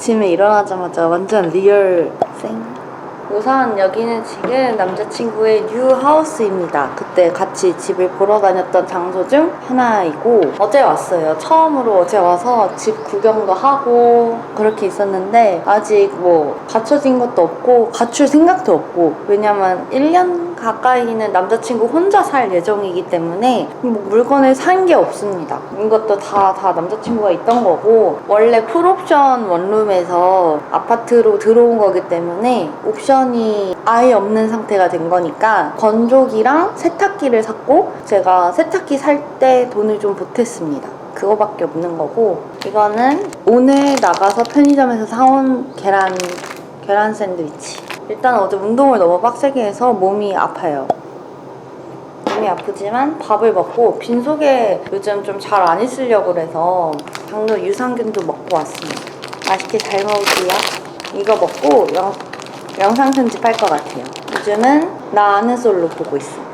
아침에 일어나자마자 완전 리얼 생. 우선 여기는 지금 남자친구의 뉴 하우스입니다. 그때 같이 집을 보러 다녔던 장소 중 하나이고 어제 왔어요. 처음으로 어제 와서 집 구경도 하고 그렇게 있었는데 아직 뭐 갖춰진 것도 없고 갖출 생각도 없고 왜냐면 1년 가까이는 남자친구 혼자 살 예정이기 때문에 뭐 물건을 산 게 없습니다. 이것도 다, 다 남자친구가 있던 거고 원래 풀옵션 원룸에서 아파트로 들어온 거기 때문에 옵션이 아예 없는 상태가 된 거니까 건조기랑 세탁기를 샀고 제가 세탁기 살 때 돈을 좀 보탰습니다. 그거밖에 없는 거고 이거는 오늘 나가서 편의점에서 사온 계란 계란 샌드위치. 일단 어제 운동을 너무 빡세게 해서 몸이 아파요. 몸이 아프지만 밥을 먹고 빈속에 요즘 좀 잘 안 있으려고 그래서 당뇨 유산균도 먹고 왔습니다. 맛있게 잘 먹을게요. 이거 먹고 영, 영상 편집할 것 같아요. 요즘은 나 아는 솔로 보고 있어요.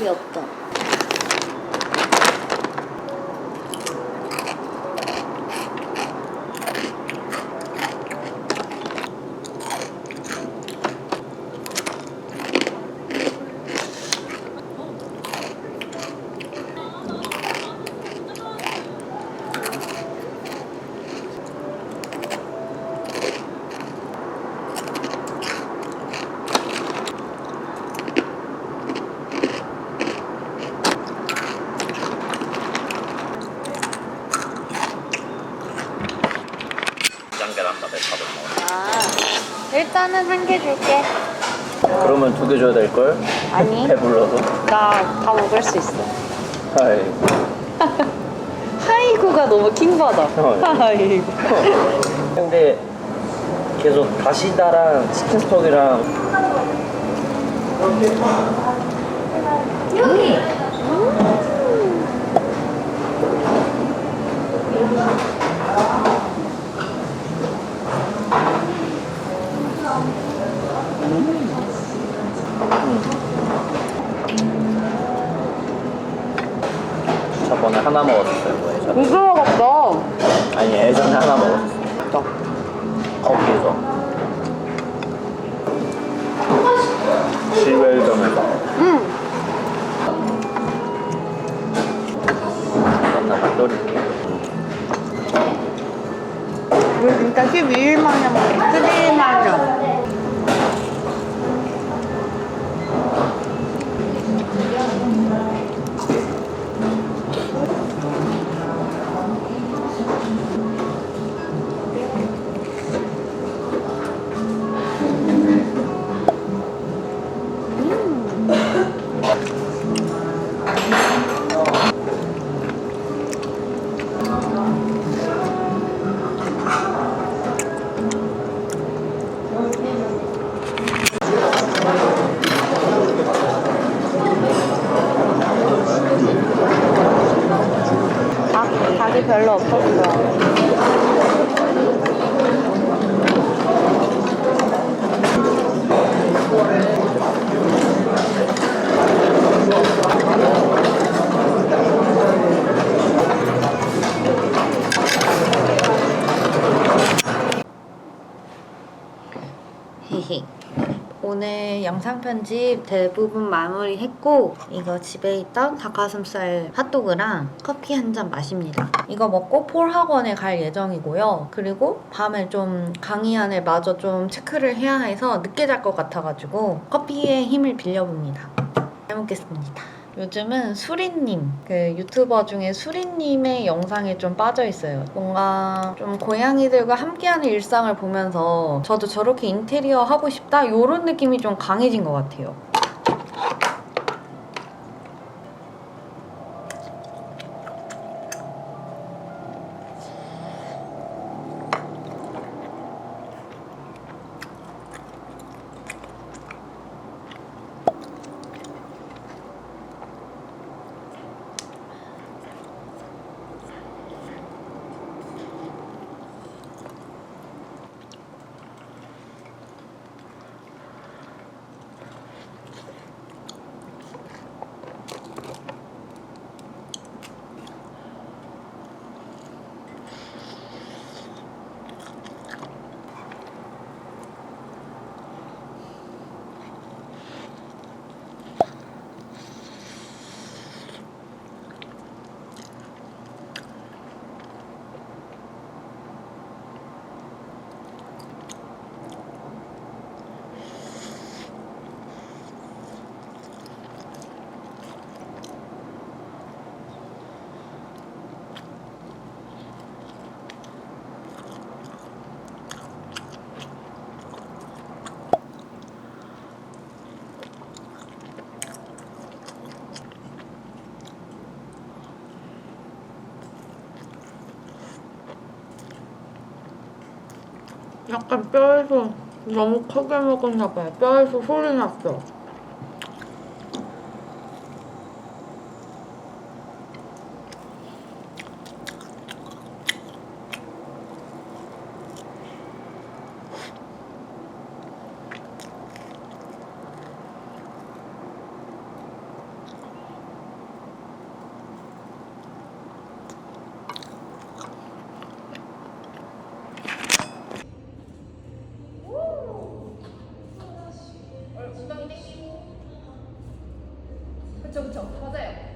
눈썹이 없다. 일단은 한 개 줄게. 그러면 두 개 줘야 될 걸? 아니. 배불러서. 나 다 먹을 수 있어. 하이. 하이구가 너무 킹받아. 어. 하이구. 근데 계속 다시다랑 치킨 스톡이랑 하나 먹었어요, 뭐 예전에. 먹었다. 아니 예전에 하나 먹었어. 거기서 실웰점에서 응. 만나 맛돌이. 우리 진짜 12일 만에 먹어. 12일 만에. 영상 편집 대부분 마무리했고 이거 집에 있던 닭가슴살 핫도그랑 커피 한 잔 마십니다. 이거 먹고 폴 학원에 갈 예정이고요. 그리고 밤에 좀 강의안을 마저 좀 체크를 해야 해서 늦게 잘 것 같아가지고 커피의 힘을 빌려봅니다. 잘 먹겠습니다. 요즘은 수리님, 그 유튜버 중에 수리님의 영상에 좀 빠져 있어요. 뭔가 좀 고양이들과 함께하는 일상을 보면서 저도 저렇게 인테리어 하고 싶다? 이런 느낌이 좀 강해진 것 같아요. 약간 뼈에서 너무 크게 먹었나 봐요. 뼈에서 소리 났어. 그쵸 그쵸. 맞아요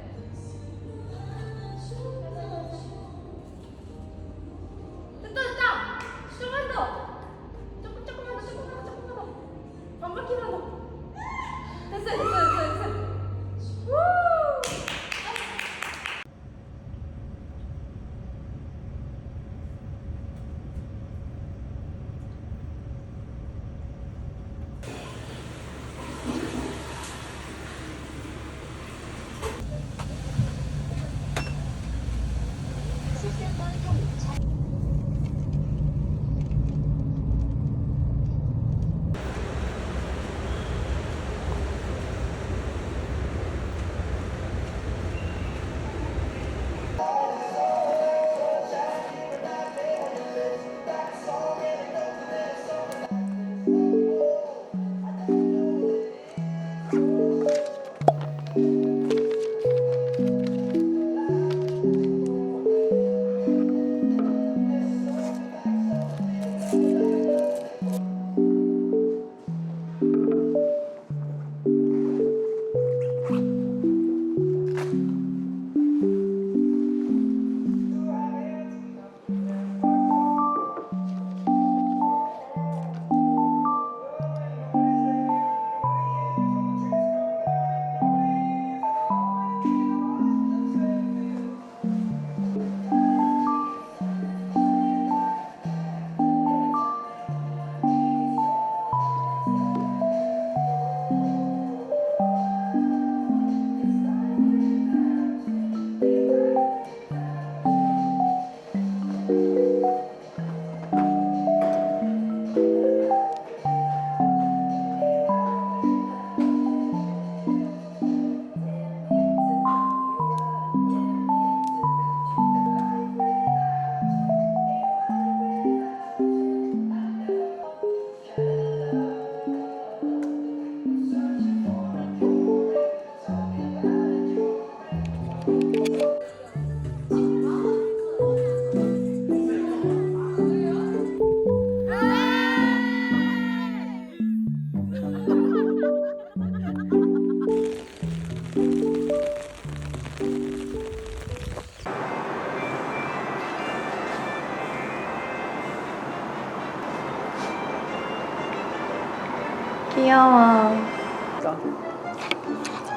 귀여워.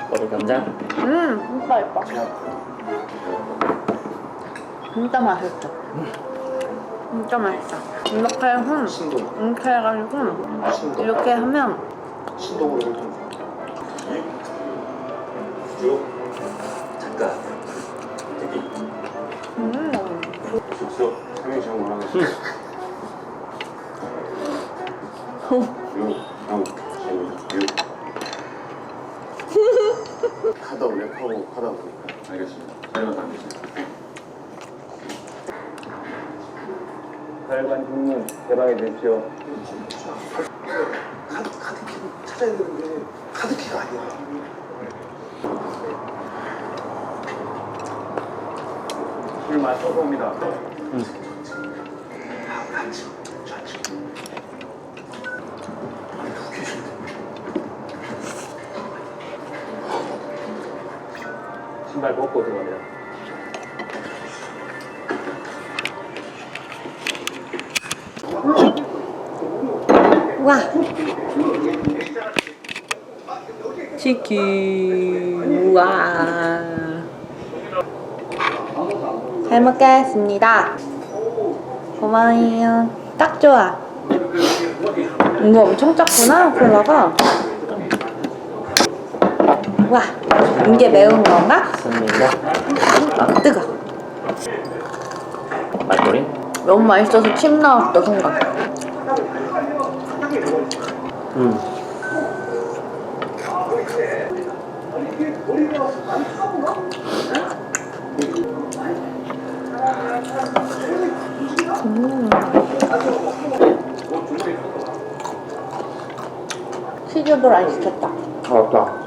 머리 감자? 음, 진짜 예뻐. 진짜 맛있어. 진짜 맛있어. 이렇게 흠, 이렇게 해가지고 이렇게 하면 잠깐. 여기 음, 숙소 다. 유, 형, 재미, 유. 하다 랩하고 하다 보니까. 알겠습니다. 촬영 알겠습니다. 달관 흉문 대박이 되십시오. 카드, 카드키를 찾아야 되는데 카드키가 아니야. 술 마셔서 옵니다. 좌 신발 벗고 들어갑니다. 와. 치킨. 와. 잘 먹겠습니다. 고마워요. 딱 좋아. 이거 엄청 작구나, 콜라가. 와, 이게 매운 건가? 맞습니다. 아, 뜨거. 말꼬리? 너무 맛있어서 침 나왔다, 순간. 음. 치즈볼 안 시켰다. 맞다.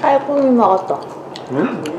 깔끔히 먹었어. 응?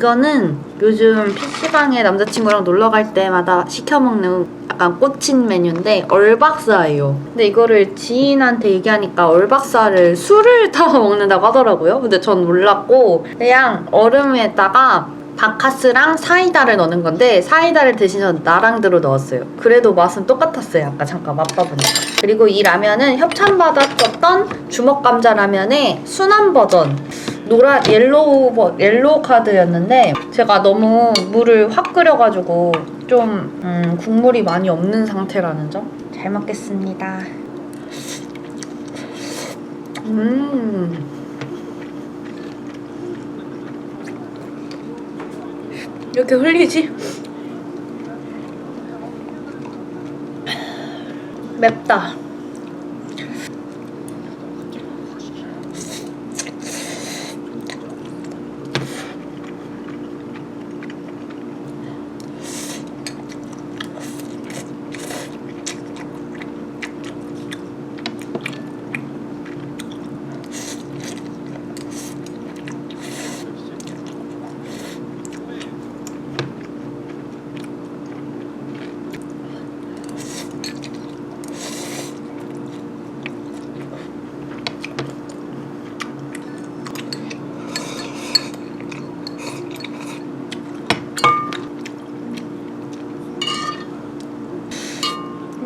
이거는 요즘 PC방에 남자친구랑 놀러 갈 때마다 시켜 먹는 약간 꽂힌 메뉴인데 얼박사예요. 근데 이거를 지인한테 얘기하니까 얼박사를 술을 타서 먹는다고 하더라고요. 근데 전 몰랐고 그냥 얼음에다가 바카스랑 사이다를 넣는 건데 사이다를 대신 전 나랑드로 넣었어요. 그래도 맛은 똑같았어요. 아까 잠깐 맛봐보니까. 그리고 이 라면은 협찬받았었던 주먹 감자 라면의 순한 버전. 노란 옐로우 버, 옐로우 카드였는데 제가 너무 물을 확 끓여가지고 좀 음, 국물이 많이 없는 상태라는 점. 잘 먹겠습니다. 음. 이렇게 흘리지? 맵다.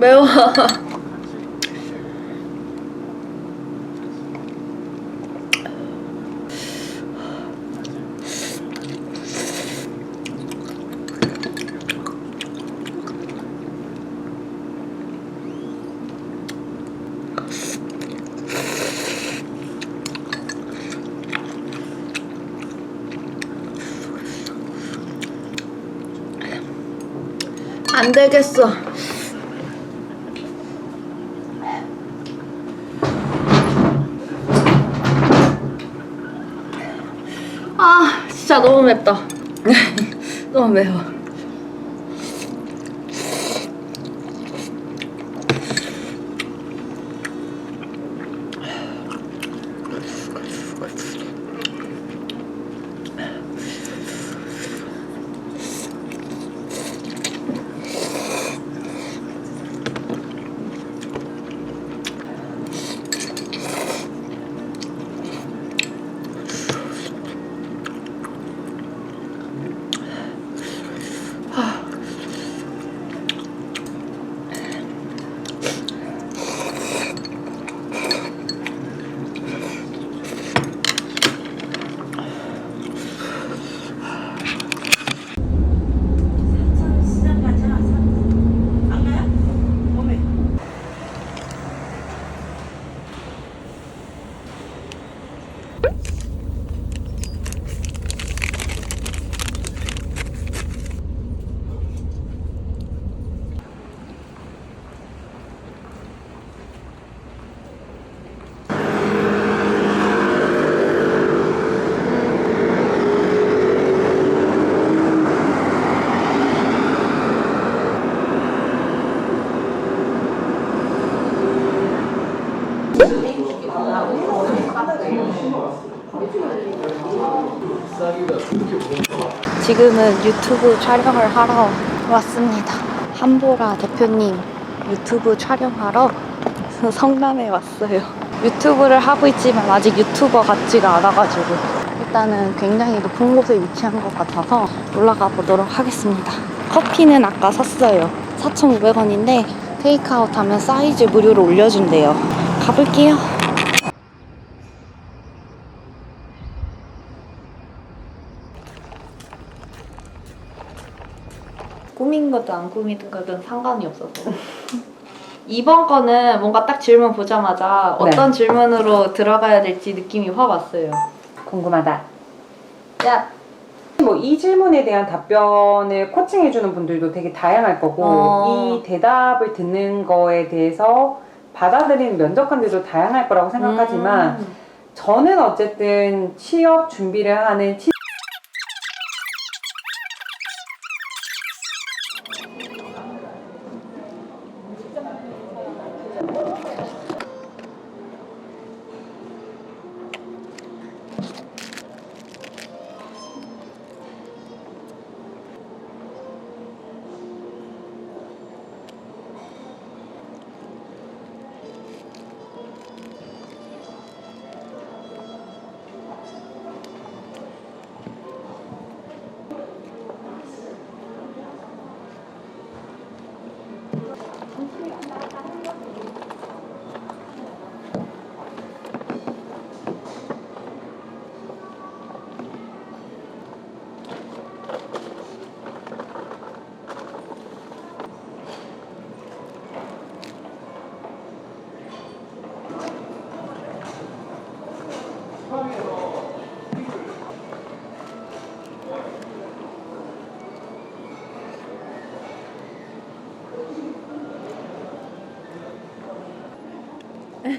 매워. 안 되겠어. 진짜 너무 맵다. 너무 매워. 지금은 유튜브 촬영을 하러 왔습니다. 한보라 대표님 유튜브 촬영하러 성남에 왔어요. 유튜브를 하고 있지만 아직 유튜버 같지가 않아가지고 일단은 굉장히 높은 곳에 위치한 것 같아서 올라가 보도록 하겠습니다. 커피는 아까 샀어요. 4,500원인데 테이크아웃 하면 사이즈 무료로 올려준대요. 가볼게요. 꾸민 거든 안 꾸민 거든 상관이 없어서. 이번 거는 뭔가 딱 질문 보자마자 어떤 질문으로 들어가야 될지 느낌이 확 왔어요. 궁금하다. 야, 뭐 이 질문에 대한 답변을 코칭해주는 분들도 되게 다양할 거고 어. 이 대답을 듣는 거에 대해서 받아들이는 면접관들도 다양할 거라고 생각하지만 음. 저는 어쨌든 취업 준비를 하는 치...